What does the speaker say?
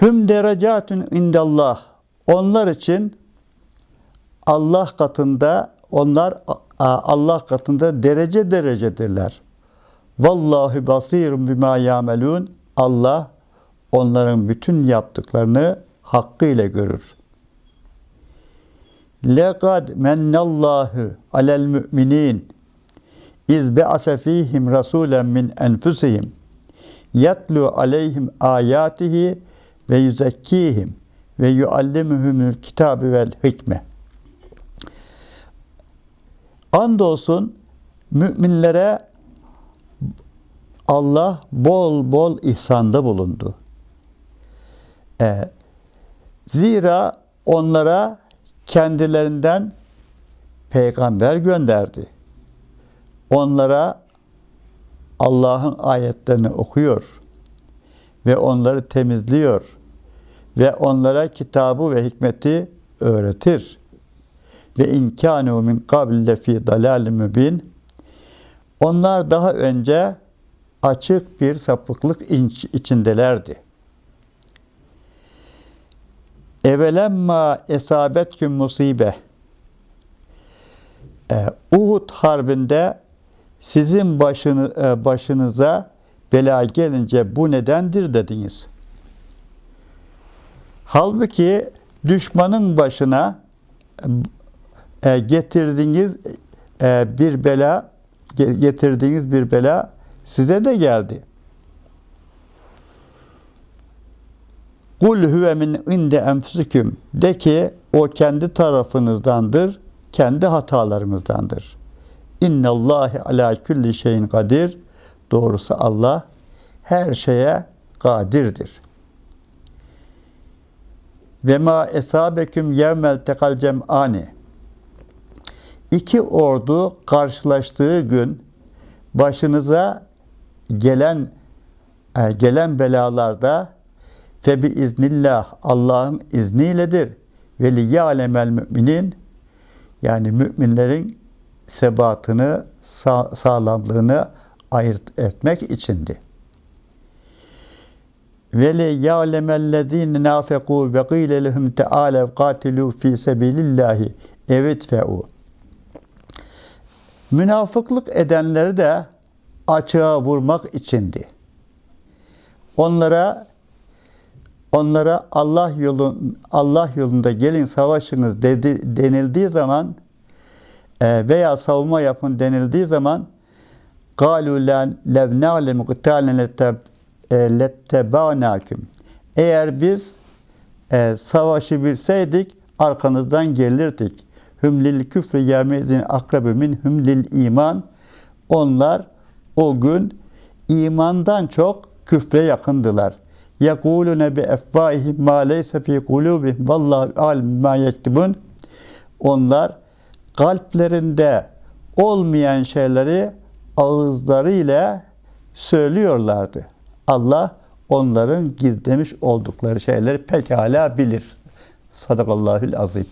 Hüm derecatun indallah. Onlar için Allah katında onlar Allah katında derece derecedirler. Vallahi basirun bima yamelun. Allah onların bütün yaptıklarını hakkıyla görür. Lekad mennallahu alel müminin iz be'ase fihim rasulen min enfusihim yatlu aleyhim ayatihi ve yüzekkihim ve yuallimuhumul kitabı vel hikme. Andolsun müminlere Allah bol bol ihsanda bulundu. Ee, zira onlara kendilerinden peygamber gönderdi. Onlara Allah'ın ayetlerini okuyor ve onları temizliyor ve onlara kitabı ve hikmeti öğretir. Ve inkânu min kabl fi dalâl mübin. Onlar daha önce açık bir sapıklık iç- içindelerdi. Evelemma esabetküm musibe. Ee, Uhud harbinde sizin başını, e, başınıza bela gelince bu nedendir dediniz. Halbuki düşmanın başına e, getirdiğiniz e, bir bela ge- getirdiğiniz bir bela size de geldi. Kul huve min inde enfusikum de ki o kendi tarafınızdandır, kendi hatalarımızdandır. İnnallâhi alâ külli şeyin kadir. Doğrusu Allah her şeye kadirdir. Ve ma esabeküm yevmel tekal cem'ani. İki ordu karşılaştığı gün başınıza gelen e, gelen belalarda fe bi iznillah Allah'ın izniyledir. Ve li ya'lemel müminin yani müminlerin sebatını, sa- sağlamlığını ayırt etmek içindi Ve le ya'lemellezine nafeku ve qile lehum te'alev qatilu fi sebilillahi evitfe'u. Münafıklık edenleri de açığa vurmak içindi. Onlara onlara Allah yolun Allah yolunda gelin savaşınız dedi, denildiği zaman e, veya savunma yapın denildiği zaman قَالُوا لَا لَوْ نَعْلَمُ قِتَالًا e, lettebanakim. Eğer biz e, savaşı bilseydik arkanızdan gelirdik. Hüm lil küfrü yemezin akrabi min hüm iman. Onlar o gün imandan çok küfre yakındılar. Yekulune bi efvahihim ma leyse fi kulubihim vallahu alim ma yektibun. Onlar kalplerinde olmayan şeyleri ağızlarıyla söylüyorlardı. Allah onların gizlemiş oldukları şeyleri pekala bilir. Sadakallahül azim.